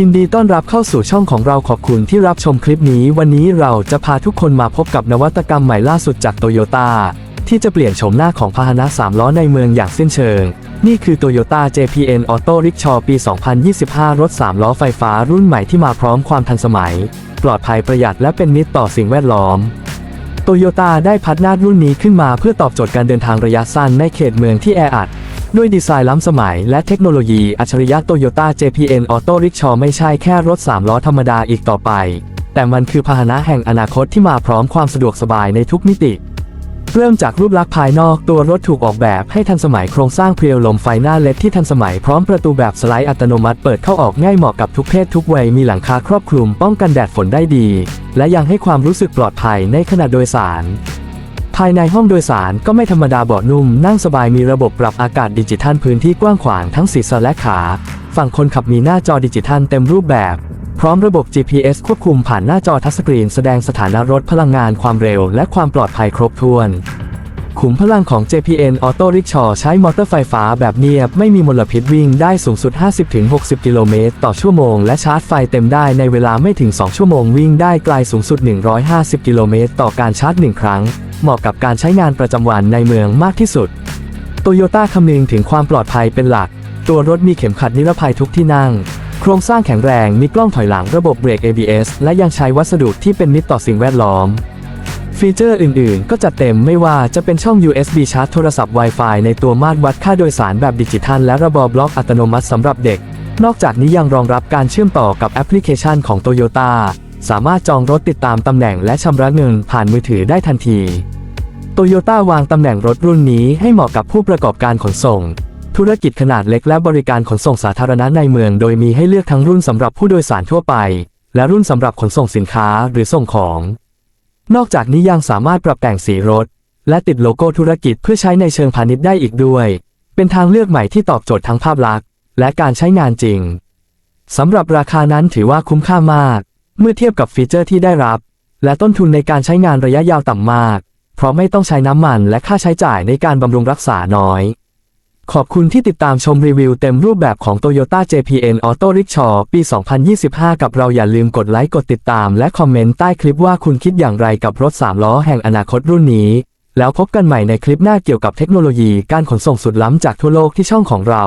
ยินดีต้อนรับเข้าสู่ช่องของเราขอบคุณที่รับชมคลิปนี้ วันนี้เราจะพาทุกคนมาพบกับนวัตกรรมใหม่ล่าสุดจากโตโยต้าที่จะเปลี่ยนโฉมหน้าของพาหนะ3ล้อในเมืองอย่างสิ้นเชิง นี่คือ Toyota JPN Auto Rickshaw ปี 2025 รถ 3 ล้อไฟฟ้ารุ่นใหม่ที่มาพร้อมความทันสมัย ปลอดภัยประหยัดและเป็นมิตรต่อสิ่งแวดล้อมโตโยต้าได้พัฒนารุ่นนี้ขึ้นมาเพื่อตอบโจทย์การเดินทางระยะสั้นในเขตเมืองที่แออัด ด้วยดีไซน์ล้ำสมัยและเทคโนโลยีอัจฉริยะโตโยต้า JPN Auto Rickshaw ไม่ใช่แค่รถ 3 ล้อธรรมดาอีกต่อไป แต่มันคือพาหนะแห่งอนาคตที่มาพร้อมความสะดวกสบายในทุกมิติ เริ่มจากรูปลักษณ์ภายนอกตัวรถถูกออกแบบให้ทันสมัยโครงสร้างเพรียวลมไฟหน้าเล็ดที่ทันสมัยพร้อมประตูแบบสไลด์อัตโนมัติเปิดเข้าออกง่ายเหมาะกับทุกเพศทุกวัยมีหลังคาครอบคลุมป้องกันแดดฝนได้ดี และยังให้ความรู้สึกปลอดภัยในขณะโดยสาร ภายในห้องโดยสารก็ไม่ธรรมดาเบาะนุ่มนั่งสบายมีระบบปรับอากาศดิจิทัลพื้นที่กว้างขวางทั้งศีรษะและขา ฝั่งคนขับมีหน้าจอดิจิทัลเต็มรูปแบบ พร้อมระบบ GPS ควบคุมผ่านหน้าจอทัชสกรีนแสดงสถานะรถพลังงานความเร็วและความปลอดภัยครบถ้วน ขุมพลังของ JPN Auto Rickshaw ใช้มอเตอร์ไฟฟ้าแบบเนียบ ไม่มีมลพิษวิ่งได้สูงสุด 50-60 กิโลเมตรต่อชั่วโมง และชาร์จไฟเต็มได้ในเวลาไม่ถึง 2 ชั่วโมงวิ่งได้ไกลสูงสุด 150 กิโลเมตรต่อการชาร์จ 1 ครั้ง เหมาะกับการใช้งานประจำวันในเมืองมากที่สุดโตโยต้าคำนึงถึงความปลอดภัยเป็นหลัก ตัวรถมีเข็มขัดนิรภัยทุกที่นั่ง โครงสร้างแข็งแรงมีกล้องถอยหลังระบบเบรก ABS และยังใช้วัสดุที่เป็นมิตรต่อสิ่งแวดล้อม ฟีเจอร์อื่นๆ ก็จัดเต็มไม่ว่าจะเป็นช่อง USB ชาร์จโทรศัพท์ Wi-Fi ในตัวมาตรวัดค่าโดยสารแบบดิจิทัล และระบบบล็อกอัตโนมัติสำหรับเด็ก นอกจากนี้ยังรองรับการเชื่อมต่อกับแอปพลิเคชันของ Toyota สามารถจองรถติดตามตำแหน่งและชำระเงินผ่านมือถือได้ทันทีโตโยต้าวางตำแหน่งรถรุ่นนี้ให้เหมาะกับผู้ประกอบการขนส่ง ธุรกิจขนาดเล็กและบริการขนส่งสาธารณะในเมือง โดยมีให้เลือกทั้งรุ่นสำหรับผู้โดยสารทั่วไป และรุ่นสำหรับขนส่งสินค้าหรือส่งของ นอกจากนี้ยังสามารถปรับแต่งสีรถ และติดโลโก้ธุรกิจเพื่อใช้ในเชิงพาณิชย์ได้อีกด้วย เป็นทางเลือกใหม่ที่ตอบโจทย์ทั้งภาพลักษณ์ และการใช้งานจริงสำหรับราคานั้นถือว่าคุ้มค่ามาก เมื่อเทียบกับฟีเจอร์ที่ได้รับ และต้นทุนในการใช้งานระยะยาวต่ำมาก เพราะไม่ต้องใช้น้ำมันและค่าใช้จ่ายในการบำรุงรักษาน้อย ขอบคุณที่ติดตามชมรีวิวเต็มรูปแบบของ Toyota JPN Auto Rickshaw ปี 2025 กับเราอย่าลืมกดไลค์กดติดตาม และคอมเมนต์ใต้คลิปว่าคุณคิดอย่างไรกับรถ 3 ล้อแห่งอนาคตรุ่นนี้ แล้วพบกันใหม่ในคลิปหน้าเกี่ยวกับเทคโนโลยีการขนส่งสุดล้ำจากทั่วโลกที่ช่องของเรา